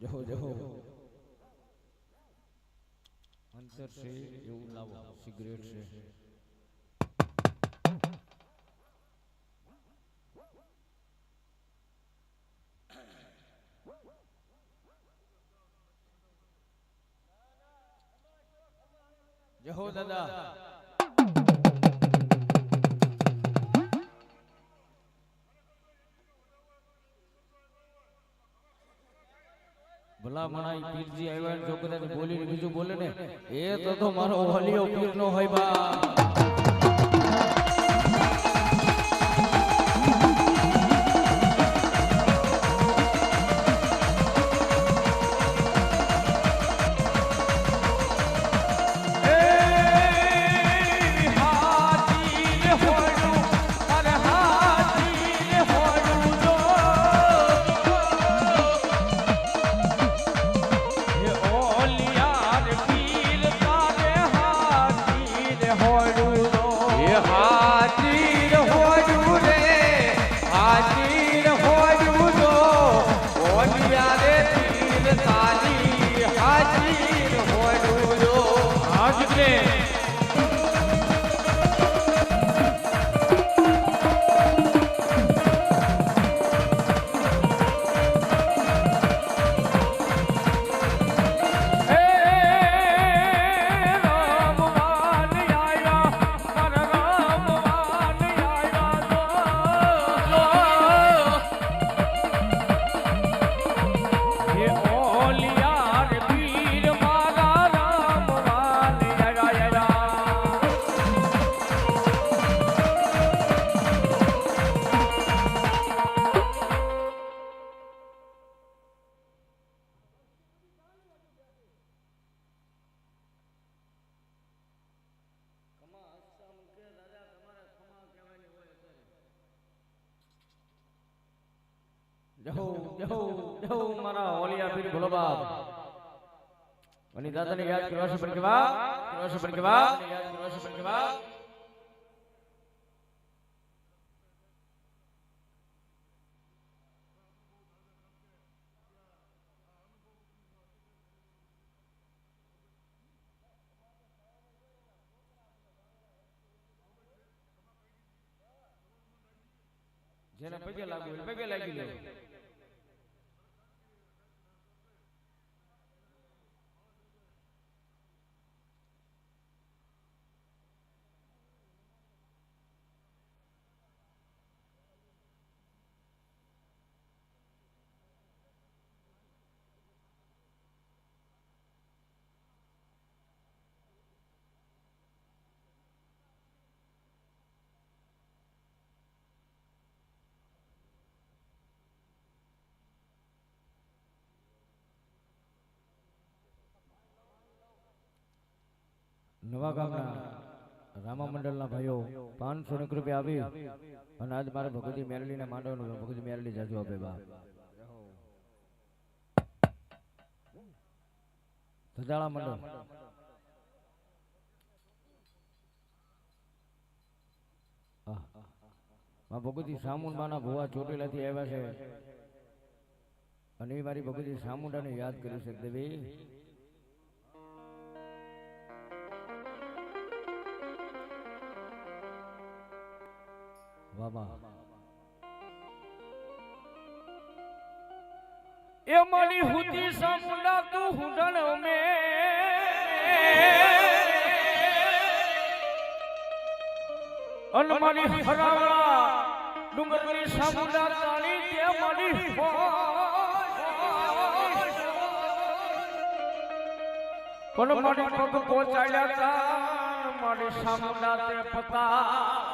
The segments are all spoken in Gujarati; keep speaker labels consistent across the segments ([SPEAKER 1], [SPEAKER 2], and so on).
[SPEAKER 1] જહો જો અંતર છે એવું લાવો સિગરેટ છે. જહો દાદા. ભલા મણાઈ પીરજી આવ્યા ને જો બોલીને બીજું બોલે ને એ તો તો મારો ઓલિયો પીર નો હોય બા. મારા જેને પગે લાગુ હોય પગે લાગી લે નવા ગામના રામા મંડળના ભાઈઓ પાંચસો એક રૂપિયા આવી અને આજ મારે ભગવતી મેરલીને માંડવાનું ભગવતી મેરલી જાજુ આપે બા. ધજાળા મંડળ. માં ભગવતી સામુંડાના ભુવા ચોટીલાથી આવ્યા છે. અને એ મારી ભગવતી સામુંડાને યાદ કરી શકે દેવી વાહ
[SPEAKER 2] એ મારી હુતી સામુંડા તું હુંડણ મે અન મારી હરાવડા ડુંગરની સામુંડા તાણી તે મારી પણ મારી પગ પહોંચાડ્યા તા મારી સામુંડા તે પતા પતા પતા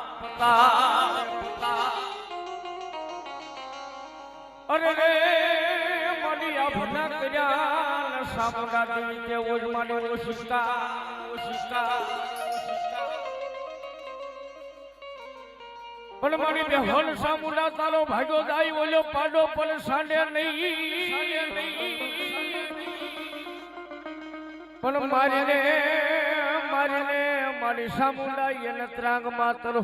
[SPEAKER 2] અરે રે, મારી આ ભના કર્યા સામુંડા દેવી તે ઓજ મારી તારો ભાગ્યો જાય ઓલો પાડો પણ સાંડે નહીં. પણ મારી રે મારી સામુંડા એને ત્રાંગ માતર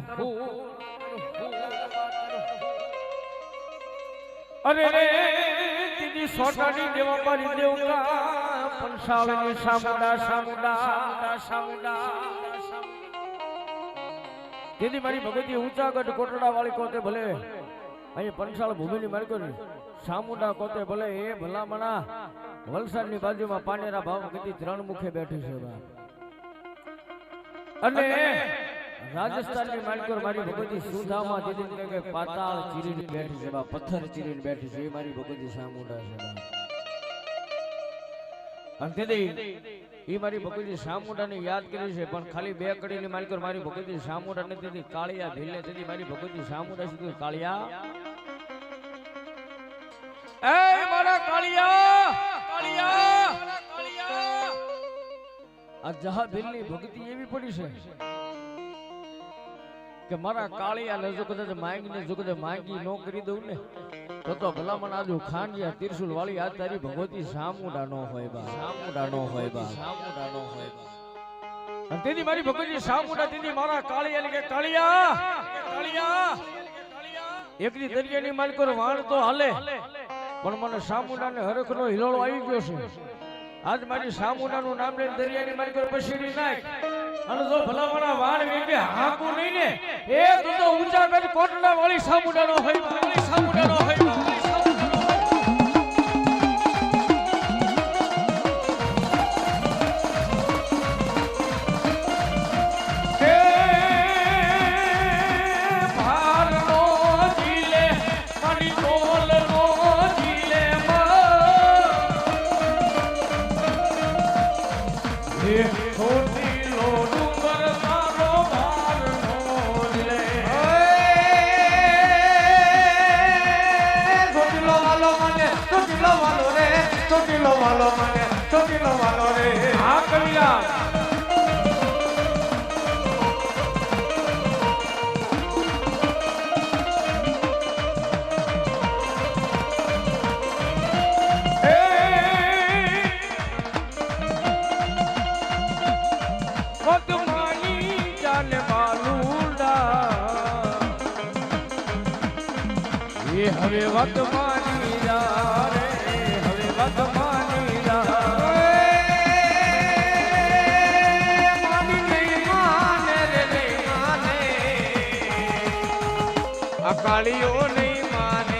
[SPEAKER 2] અરે દીદી સોટાની દેવા મારી દેવતા, પણ સાવની સામુડા સામુડા સામુડા દીદી મારી ભગવતી ઊંચાગઢ કોટડા વાળી કોતે ભલે, અહીં પંસાળ ભૂમિની માર્ગોની સામુડા કોતે ભલે, એ ભલામણા વલસાડની બાજુમાં પાનેરા ભાવ કીધી ત્રણ મુખે બેઠી છે બાપ. અને રાજસ્થાનની માલિકો મારી ભગવતી સુધામાં કહે કે પાતાળ ચીરીને બેઠી છે બા પથ્થર ચીરીને બેઠી છે એ મારી ભગવતી સામુંડા છે બા. અને દીદી એ મારી ભગવતી સામુંડાને યાદ કરી છે પણ ખાલી બે કડીની માલિકો મારી ભગવતી સામુંડા ને દીદી કાળિયા ભીલે દીદી મારી ભગવતી સામુંડા છે કાળિયા. એ મારા કાળિયા કાળિયા. આ જહા ભીલની ભક્તિ એવી પડી છે કે મારા કાળિયા ને જો કદાચ માંગીને જો કદાચ માંગી ન કરી દઉં ને, તો તો ભલામણ આજુ ખાંડિયા તિરસુલ વાળી આ તારી ભગવતી સામુડા નો હોય બા. સામુડા નો હોય બા. સામુડા નો હોય બા. તેથી મારી ભગવતી સામુડા, તેથી મારા કાળિયા કે કાળિયા કાળિયા, એકની દરિયાની માલકો વાણ તો હાલે, પણ મને સામુડાને હરખનો હિલોળો આવી ગયો છે. આજ મારી સામુડાનું નામ લઈને દરિયાની મારી કોઈ પછીડી નાખ અને જો ભલામણા વાણ વેગે હાકું નહીં ને, એ તું ઊંચા કદ કોટડા વાળી સામુડાનો હોય વાળી જાને માલુડા હવે વર્તમાની
[SPEAKER 3] અકાળીઓ નહીં માન